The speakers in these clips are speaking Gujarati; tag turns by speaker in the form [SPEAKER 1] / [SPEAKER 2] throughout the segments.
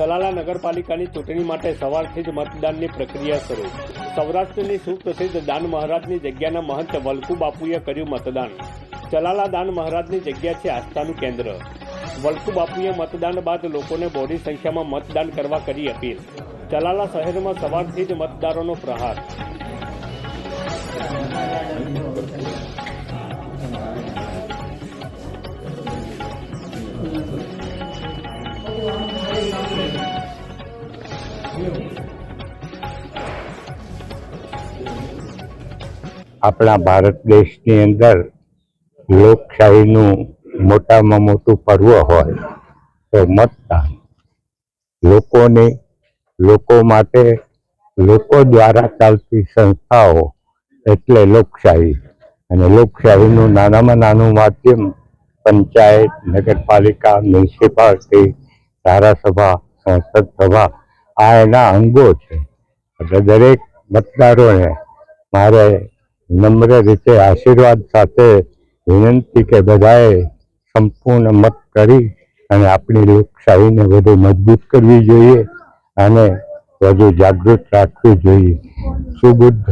[SPEAKER 1] ચલાલા નગરપાલિકાની ચૂંટણી માટે સવારથી જ મતદાનની પ્રક્રિયા શરૂ. સૌરાષ્ટ્રની સુપ્રસિદ્ધ દાન મહારાજની જગ્યાના મહંત વલકુ બાપુએ કર્યું મતદાન. ચલાલા દાન મહારાજની જગ્યા છે આસ્થાનું કેન્દ્ર. વલકુ બાપુએ મતદાન બાદ લોકોને બોડી સંખ્યામાં મતદાન કરવા કરી અપીલ. ચલાલા શહેરમાં સવારથી જ મતદારોનો પ્રહાર.
[SPEAKER 2] આપણા ભારત દેશની અંદર લોકશાહીનું મોટામાં મોટું પર્વ હોય તો મતદાન. લોકોને, લોકો માટે, લોકો દ્વારા ચાલતી સંસ્થાઓ એટલે લોકશાહી. અને લોકશાહીનું નાનામાં નાનું માધ્યમ પંચાયત, નગરપાલિકા, મ્યુનિસિપાલિટી, ધારાસભા, સંસદ સભા આ એના અંગો છે. એટલે દરેક મતદારોને મારે નમ્ર રીતે આશીર્વાદ સાથે વિનંતી કે બધાએ સંપૂર્ણ મત કરી અને આપણી લોકશાહીને વધુ મજબૂત કરવી જોઈએ અને વધુ જાગૃત રાખવી જોઈએ. સુબુદ્ધ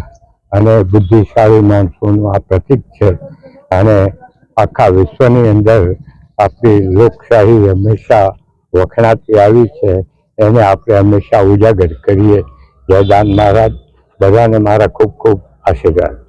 [SPEAKER 2] અને બુદ્ધિશાળી માણસોનું આ પ્રતીક છે અને આખા વિશ્વની અંદર આપણી લોકશાહી હંમેશા વખણાતી આવી છે. એને આપણે હંમેશા ઉજાગર કરીએ. જયદાન મહારાજ. બધાને મારા ખૂબ ખૂબ આશીર્વાદ.